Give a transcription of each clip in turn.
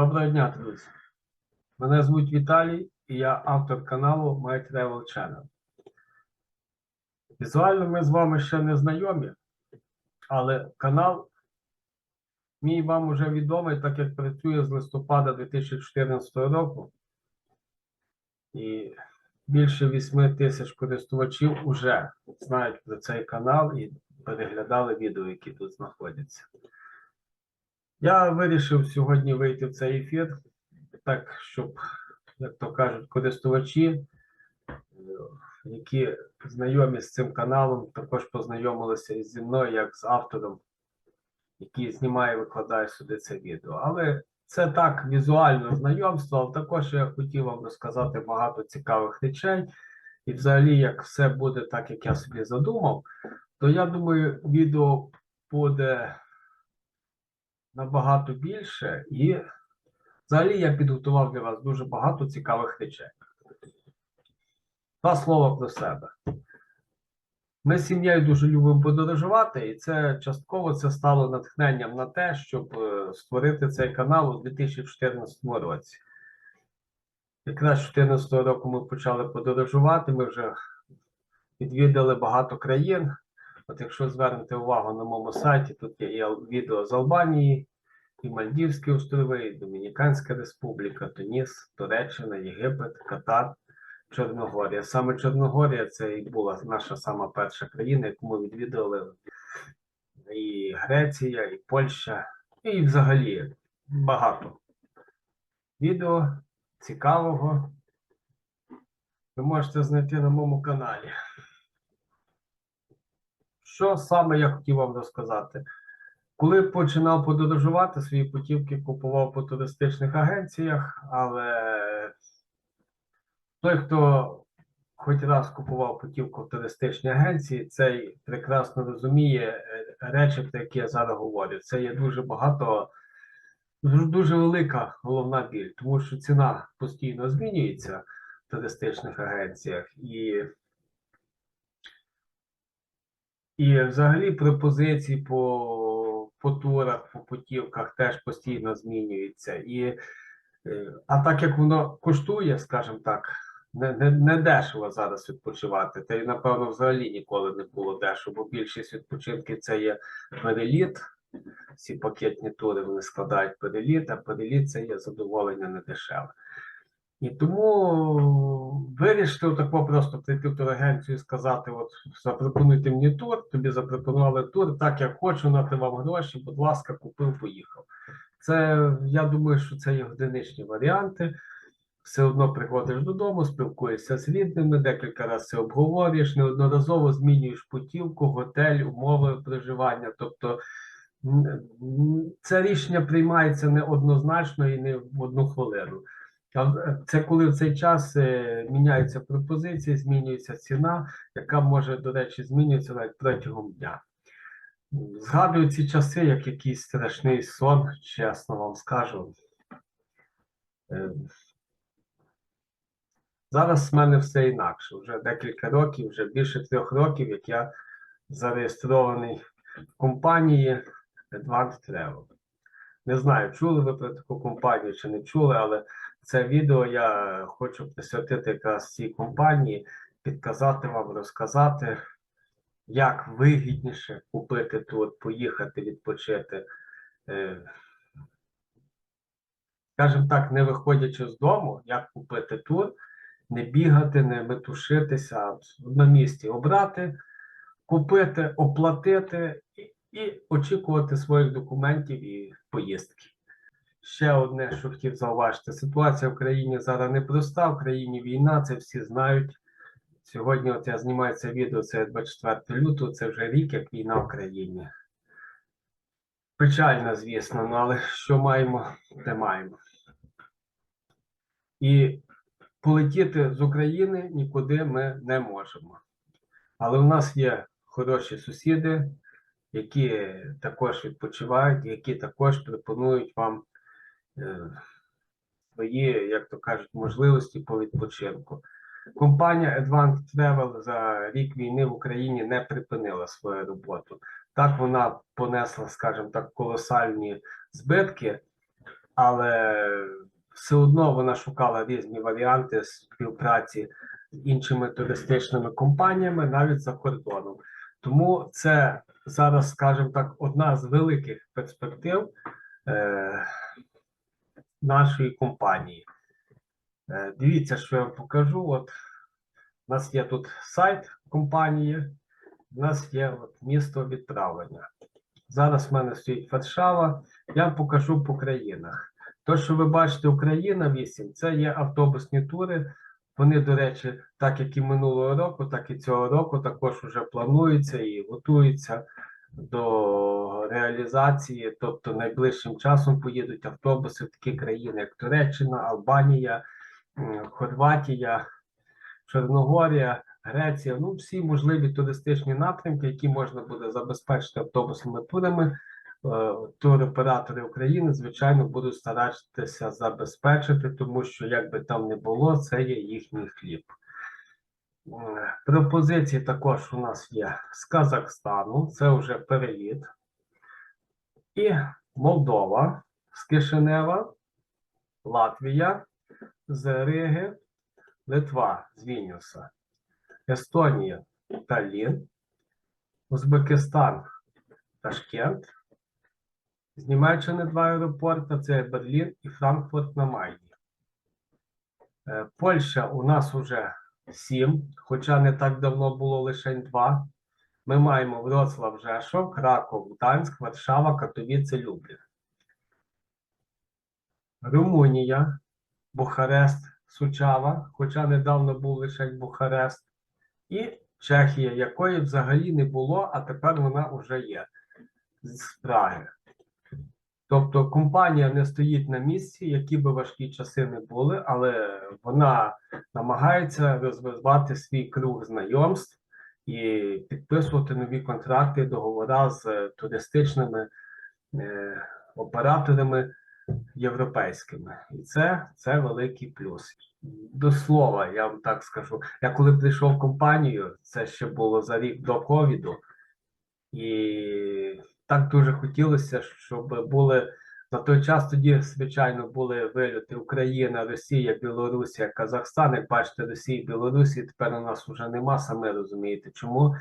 Доброго дня, друзі. Мене звуть Віталій і я автор каналу My Travel Channel. Візуально ми з вами ще не знайомі, але канал мій вам уже відомий, так як працює з листопада 2014 року. І більше 8 тисяч користувачів вже знають про цей канал і переглядали відео, які тут знаходяться. Я вирішив сьогодні вийти в цей ефір, так, щоб, як то кажуть, користувачі, е, які знайомі з цим каналом, також познайомилися із зі мною, як з автором, який знімає і викладає сюди це відео. Але це так, візуальне знайомство, але також я хотів вам розказати багато цікавих речей. І взагалі, як все буде так, як я собі задумав, то я думаю, відео буде набагато більше, і взагалі я підготував для вас дуже багато цікавих речей. Два слова про себе. Ми з сім'єю дуже любимо подорожувати, і це частково це стало натхненням на те, щоб е, створити цей канал у 2014 році. Якраз з 2014 року ми почали подорожувати, ми вже відвідали багато країн. От якщо звернете увагу на моєму сайті, тут є відео з Албанії, і Мальдівські острови, і Домініканська Республіка, Туніс, Туреччина, Єгипет, Катар, Чорногорія. Саме Чорногорія це і була наша сама перша країна, яку ми відвідали. І Греція, і Польща, і взагалі багато відео цікавого. Ви можете знайти на моєму каналі. Що саме я хотів вам розказати? Коли починав подорожувати, свої путівки купував по туристичних агенціях, але той, хто хоч раз купував путівку в туристичній агенції, цей прекрасно розуміє е, речі, про які я зараз говорю. Це є дуже багато, дуже, велика головна біль, тому що ціна постійно змінюється в туристичних агенціях і і взагалі пропозиції по, по турах, по путівках теж постійно змінюються. І, е, а так як воно коштує, скажімо так, не, не, не дешево зараз відпочивати, та й напевно взагалі ніколи не було дешево, бо більшість відпочинків це є переліт. Всі пакетні тури вони складають переліт, а переліт це є задоволення не дешеве. І тому вирішити тако просто прийти в турагенцію і сказати: от запропонуйте мені тур, тобі запропонували тур, так як хочу, нати вам гроші, будь ласка, купив, поїхав. Це я думаю, що це є одиничні варіанти. Все одно приходиш додому, спілкуєшся з рідними, декілька разів це обговорюєш, неодноразово змінюєш путівку, готель, умови проживання. Тобто це рішення приймається не однозначно і не в одну хвилину. А Це коли в цей час е, міняються пропозиції, змінюється ціна, яка може, до речі, змінюватися навіть протягом дня. Згадую ці часи як якийсь страшний сон, чесно вам скажу. Е, Зараз в мене все інакше. Вже декілька років, вже більше трьох років, як я зареєстрований в компанії Advanced Travel. Не знаю, чули ви про таку компанію чи не чули, але це відео я хочу присвятити якраз цій компанії, підказати вам, розказати, як вигідніше купити тут, поїхати відпочити. Е, Скажімо так, не виходячи з дому, як купити тур, не бігати, не метушитися, на місці обрати, купити, оплатити і, і очікувати своїх документів і поїздки. Ще одне, що хотів зауважити: ситуація в країні зараз непроста, в країні війна, це всі знають. Сьогодні, от я знімаю це відео, це 24 лютого, це вже рік, як війна в країні. Печально, звісно, ну, але що маємо, те маємо. І полетіти з України нікуди ми не можемо. Але в нас є хороші сусіди, які також відпочивають, які також пропонують вам е, свої, як то кажуть, можливості по відпочинку. Компанія Advanced Travel за рік війни в Україні не припинила свою роботу. Так вона понесла, скажімо так, колосальні збитки, але все одно вона шукала різні варіанти співпраці з іншими туристичними компаніями навіть за кордоном. Тому це зараз, скажімо так, одна з великих перспектив е, нашої компанії. Е, дивіться, що я вам покажу. От у нас є тут сайт компанії, у нас є от місто відправлення. Зараз в мене стоїть Варшава. Я вам покажу по країнах. То, що ви бачите, Україна 8, це є автобусні тури. Вони, до речі, так як і минулого року, так і цього року також вже плануються і готуються до реалізації. Тобто найближчим часом поїдуть автобуси в такі країни, як Туреччина, Албанія, Хорватія, Чорногорія, Греція. Ну, всі можливі туристичні напрямки, які можна буде забезпечити автобусними турами. Е, Туроператори України, звичайно, будуть старатися забезпечити, тому що як би там не було, це є їхній хліб. Е, Пропозиції також у нас є з Казахстану, це вже переліт. І Молдова з Кишинева, Латвія з Риги, Литва з Вільнюса, Естонія Таллін, Узбекистан Ташкент, з Німеччини два аеропорти це Берлін і Франкфурт на Майні. Е, Польща у нас вже сім, хоча не так давно було лише два. Ми маємо Вроцлав, Жешов, Краков, Гданськ, Варшава, Катовіце, Люблін. Румунія, Бухарест, Сучава, хоча недавно був лише Бухарест. І Чехія, якої взагалі не було, а тепер вона вже є з Праги. Тобто компанія не стоїть на місці, які би важкі часи не були, але вона намагається розвивати свій круг знайомств і підписувати нові контракти, договори з туристичними е, операторами європейськими. І це, це великий плюс. До слова, я вам так скажу. Я коли прийшов в компанію, це ще було за рік до ковіду, і так дуже хотілося, щоб були на той час тоді, звичайно, були вильоти Україна, Росія, Білорусія, Казахстан. Як бачите, Росії, Білорусі тепер у нас вже нема, саме розумієте, чому.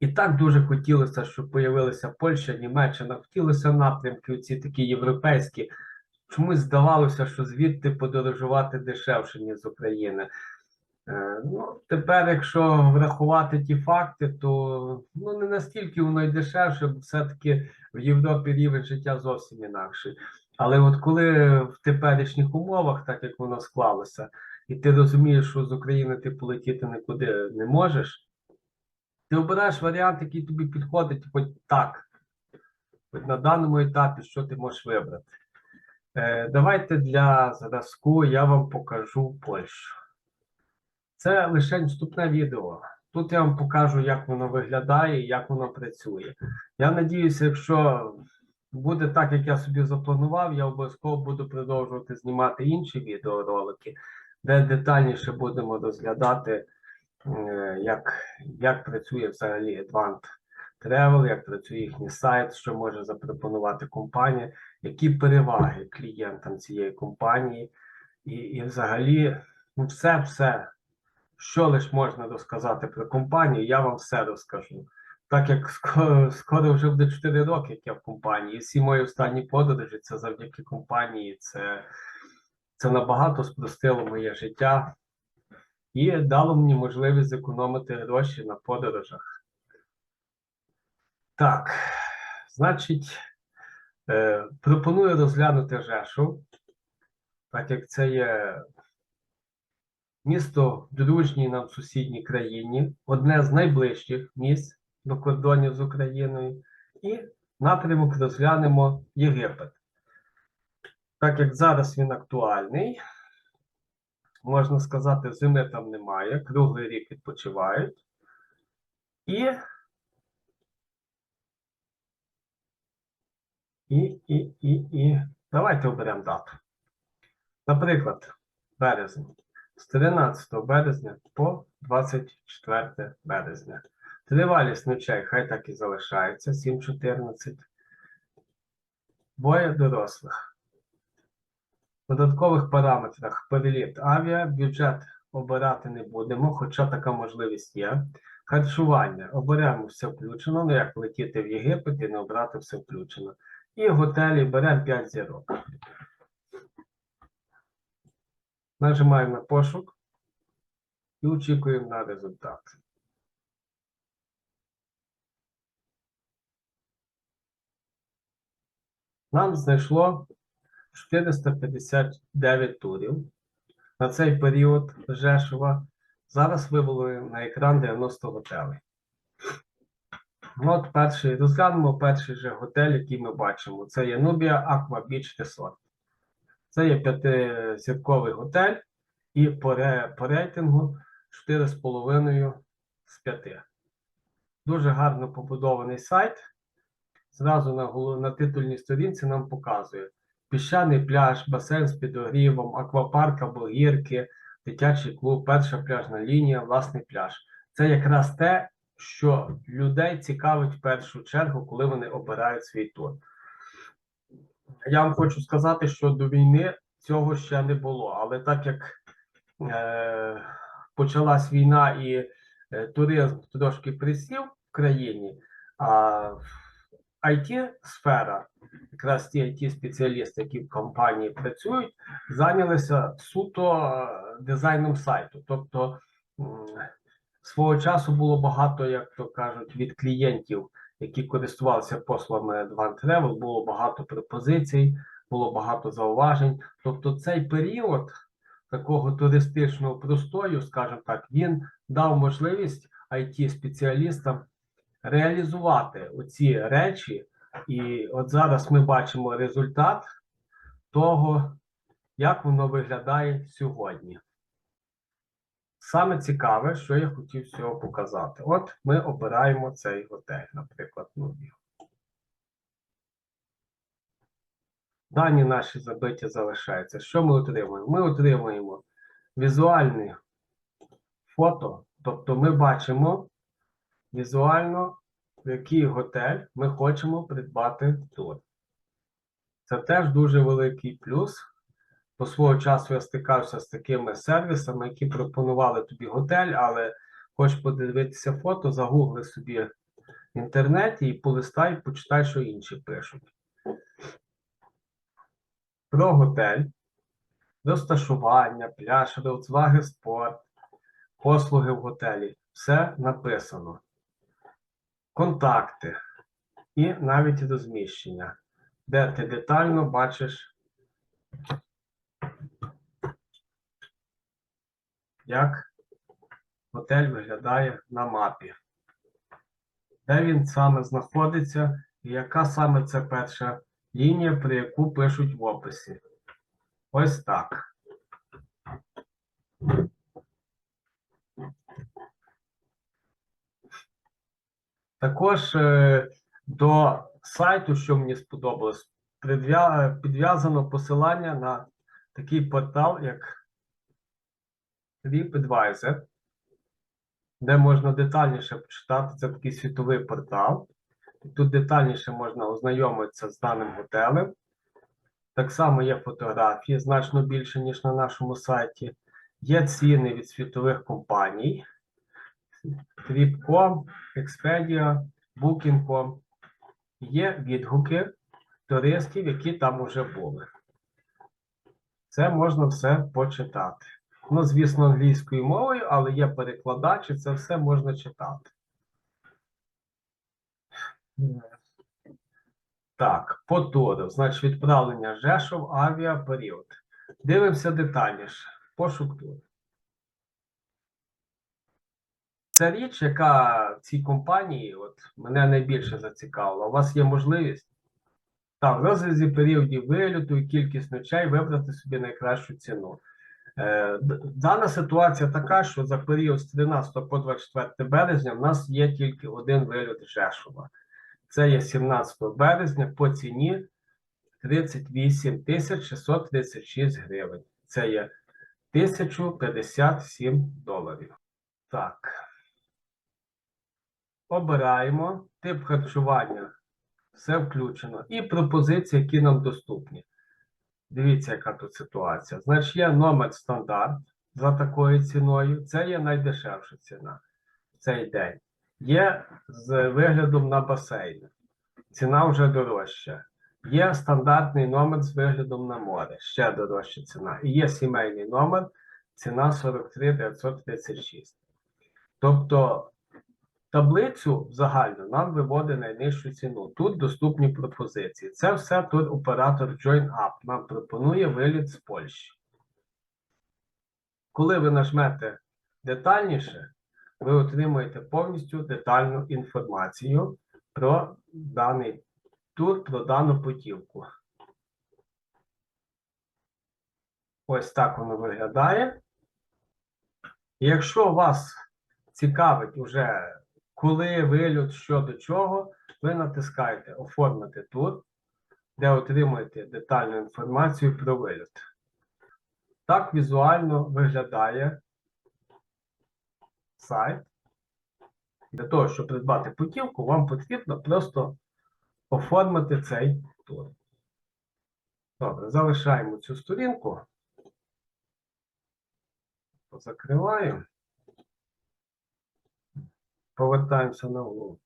І так дуже хотілося, щоб появилася Польща, Німеччина, хотілося напрямки, ці такі європейські. Чомусь здавалося, що звідти подорожувати дешевше, ніж з України. Е, Ну, тепер, якщо врахувати ті факти, то ну не настільки воно й дешевше, бо все-таки в Європі рівень життя зовсім інакший. Але от коли в теперішніх умовах, так як воно склалося, і ти розумієш, що з України ти полетіти нікуди не можеш, ти обираєш варіант, який тобі підходить, хоч так. От на даному етапі, що ти можеш вибрати. Е, давайте для зразку я вам покажу Польщу. Це лише вступне відео. Тут я вам покажу, як воно виглядає і як воно працює. Я надіюся, якщо буде так, як я собі запланував, я обов'язково буду продовжувати знімати інші відеоролики, де детальніше будемо розглядати, е, як, як працює взагалі Advant Travel, як працює їхній сайт, що може запропонувати компанія, які переваги клієнтам цієї компанії, і, і взагалі ну, все, все. Що лише можна розказати про компанію, я вам все розкажу. Так як скоро, скоро вже буде 4 роки, як я в компанії, всі мої останні подорожі це завдяки компанії, це, це набагато спростило моє життя і дало мені можливість зекономити гроші на подорожах. Так, значить, е, пропоную розглянути Жешу, так як це є Місто в дружній нам сусідній країні, одне з найближчих місць до кордонів з Україною, і напрямок розглянемо Єгипет. Так як зараз він актуальний, можна сказати, зими там немає, круглий рік відпочивають. І, і, і, і, і давайте оберемо дату. Наприклад, березень з 13 березня по 24 березня. Тривалість ночей хай так і залишається 7-14. Двоє дорослих. В додаткових параметрах переліт авіа, бюджет обирати не будемо, хоча така можливість є. Харчування оберемо все включено, ну як летіти в Єгипет і не обрати все включено. І готелі беремо 5 зірок. Нажимаємо на пошук і очікуємо на результат. Нам знайшло 459 турів на цей період Жешова. Зараз вивели на екран 90 готелей. Ну, От перший розглянемо перший же готель, який ми бачимо. Це є Nubia Aqua Beach Resort. Це є п'ятизірковий готель і по, ре, по рейтингу 4,5 з 5. Дуже гарно побудований сайт. Зразу на, на титульній сторінці нам показує піщаний пляж, басейн з підогрівом, аквапарк або гірки, дитячий клуб, перша пляжна лінія, власний пляж. Це якраз те, що людей цікавить в першу чергу, коли вони обирають свій тур. Я вам хочу сказати, що до війни цього ще не було, але так як е, почалась війна і е, туризм трошки присів в країні, а IT-сфера, якраз ті IT-спеціалісти, які в компанії працюють, зайнялися суто е, дизайном сайту. Тобто свого часу було багато, як то кажуть, від клієнтів, які користувалися послугами Advan Travel, було багато пропозицій, було багато зауважень. Тобто цей період такого туристичного простою, скажімо так, він дав можливість IT-спеціалістам реалізувати оці речі. І от зараз ми бачимо результат того, як воно виглядає сьогодні. Саме цікаве, що я хотів з цього показати. От ми обираємо цей готель, наприклад, Нубі. Дані наші забиті залишаються. Що ми отримуємо? Ми отримуємо візуальне фото, тобто ми бачимо візуально, в який готель ми хочемо придбати тур. Це теж дуже великий плюс. По свого часу я стикався з такими сервісами, які пропонували тобі готель, але хочеш подивитися фото, загугли собі в інтернеті і полистай, почитай, що інші пишуть. Про готель, розташування, пляж, розваги, спорт, послуги в готелі. Все написано. Контакти і навіть розміщення, де ти детально бачиш, як готель виглядає на мапі, де він саме знаходиться і яка саме це перша лінія, про яку пишуть в описі. Ось так. Також е, до сайту, що мені сподобалось, підв'язано посилання на такий портал, як TripAdvisor, де можна детальніше почитати. Це такий світовий портал. Тут детальніше можна ознайомитися з даним готелем. Так само є фотографії, значно більше, ніж на нашому сайті. Є ціни від світових компаній. Trip.com, Expedia, Booking.com. Є відгуки туристів, які там уже були. Це можна все почитати. Ну, звісно, англійською мовою, але є перекладач, і це все можна читати. Так, по туру. Значить, відправлення Жешов, авіа, період. Дивимося детальніше. Пошук туру. Це річ, яка в цій компанії от, мене найбільше зацікавила. У вас є можливість так, в розрізі періодів виліту і кількість ночей вибрати собі найкращу ціну. Е, дана ситуація така, що за період з 13 по 24 березня в нас є тільки один виліт Жешова. Це є 17 березня по ціні 38 636 гривень. Це є 1057 доларів. Так. Обираємо тип харчування. Все включено. І пропозиції, які нам доступні. Дивіться, яка тут ситуація. Значить, є номер стандарт за такою ціною. Це є найдешевша ціна в цей день. Є з виглядом на басейн. Ціна вже дорожча. Є стандартний номер з виглядом на море, ще дорожча ціна. І є сімейний номер, ціна 43 936. Тобто таблицю загальну нам виводить найнижчу ціну. Тут доступні пропозиції. Це все тут оператор Join Up нам пропонує виліт з Польщі. Коли ви нажмете детальніше, ви отримуєте повністю детальну інформацію про даний тур, про дану путівку. Ось так воно виглядає. Якщо вас цікавить уже коли вильот, що до чого, ви натискаєте Оформити тут, де отримуєте детальну інформацію про вильот. Так візуально виглядає сайт. Для того, щоб придбати путівку, вам потрібно просто оформити цей тур. Добре, залишаємо цю сторінку. Закриваю. Повертаємося на голову.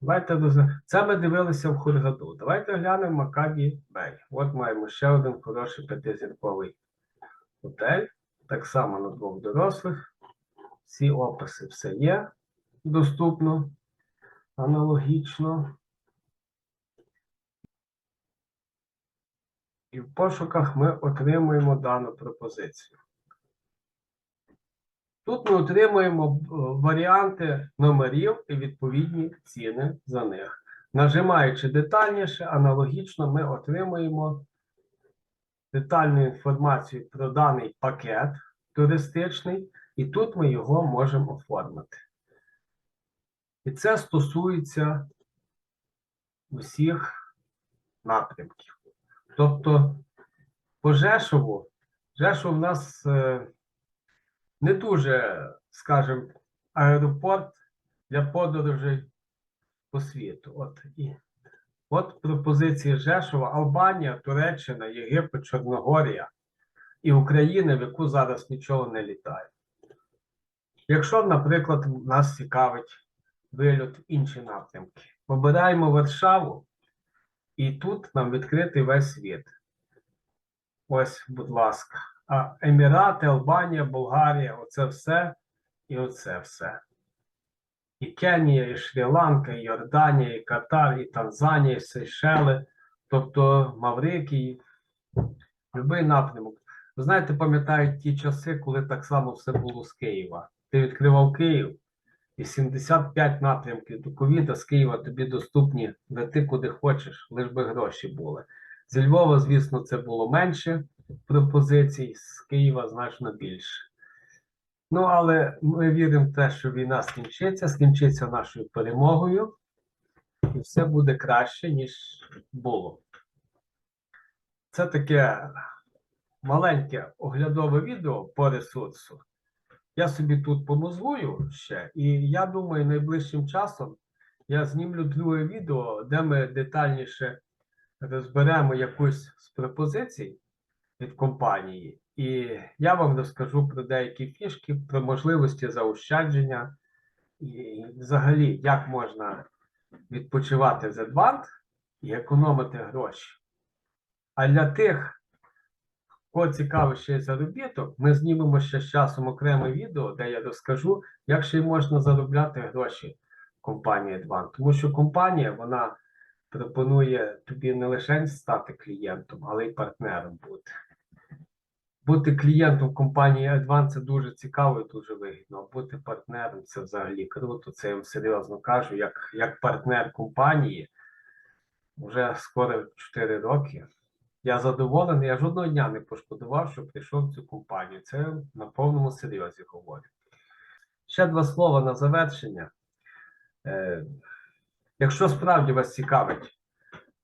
Давайте. Це ми дивилися в Хургаду. Давайте глянемо Макабі Бей. От маємо ще один хороший п'ятизірковий готель. Так само на двох дорослих. Всі описи все є доступно, аналогічно. І в пошуках ми отримуємо дану пропозицію. Тут ми отримуємо е, варіанти номерів і відповідні ціни за них. Нажимаючи детальніше, аналогічно ми отримуємо детальну інформацію про даний пакет туристичний, і тут ми його можемо оформити. І це стосується усіх напрямків. Тобто, по Жешову, Жешов у нас е, не дуже, скажімо, аеропорт для подорожей по світу. От, і, от пропозиції Жешова, Албанія, Туреччина, Єгипет, Чорногорія і Україна, в яку зараз нічого не літає. Якщо, наприклад, нас цікавить вильот в інші напрямки, обираємо Варшаву, і тут нам відкритий весь світ. Ось, будь ласка. Емірати, Албанія, Болгарія оце все і оце все. І Кенія, і Шрі-Ланка, і Йорданія, і Катар, і Танзанія, і Сейшели, тобто Маврикій, будь-який напрямок. Ви знаєте, пам'ятають ті часи, коли так само все було з Києва. Ти відкривав Київ, і 75 напрямків до ковіда з Києва тобі доступні лети куди хочеш, лиш би гроші були. Зі Львова, звісно, це було менше пропозицій, з Києва значно більше. Ну, але ми віримо в те, що війна скінчиться, скінчиться нашою перемогою, і все буде краще, ніж було. Це таке маленьке оглядове відео по ресурсу. Я собі тут помозгую ще, і я думаю, найближчим часом я знімлю друге відео, де ми детальніше розберемо якусь з пропозицій від компанії, і я вам розкажу про деякі фішки, про можливості заощадження, і взагалі, як можна відпочивати з Advant і економити гроші. А для тих, кого цікавий ще заробіток, ми знімемо ще з часом окреме відео, де я розкажу, як ще й можна заробляти гроші компанії Advant. Тому що компанія, вона пропонує тобі не лише стати клієнтом, але й партнером бути. Бути клієнтом компанії Advance це дуже цікаво і дуже вигідно. Бути партнером це взагалі круто. Це я вам серйозно кажу, як, як партнер компанії вже скоро 4 роки. Я задоволений, я жодного дня не пошкодував, що прийшов в цю компанію. Це на повному серйозі говорю. Ще два слова на завершення. Е, Якщо справді вас цікавить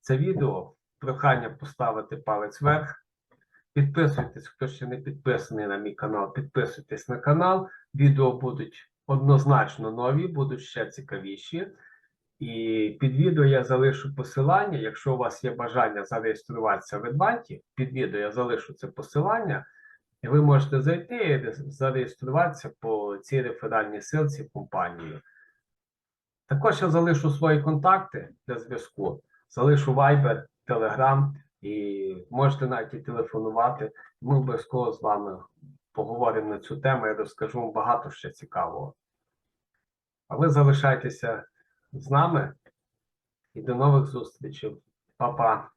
це відео, прохання поставити палець вверх. Підписуйтесь, хто ще не підписаний на мій канал, підписуйтесь на канал. Відео будуть однозначно нові, будуть ще цікавіші. І під відео я залишу посилання. Якщо у вас є бажання зареєструватися в Едванті, під відео я залишу це посилання, і ви можете зайти і зареєструватися по цій реферальній силці в компанію. Також я залишу свої контакти для зв'язку. Залишу Viber, Telegram і можете навіть і телефонувати. Ми обов'язково з вами поговоримо на цю тему. Я розкажу вам багато ще цікавого. А ви залишайтеся з нами і до нових зустрічей. Па-па.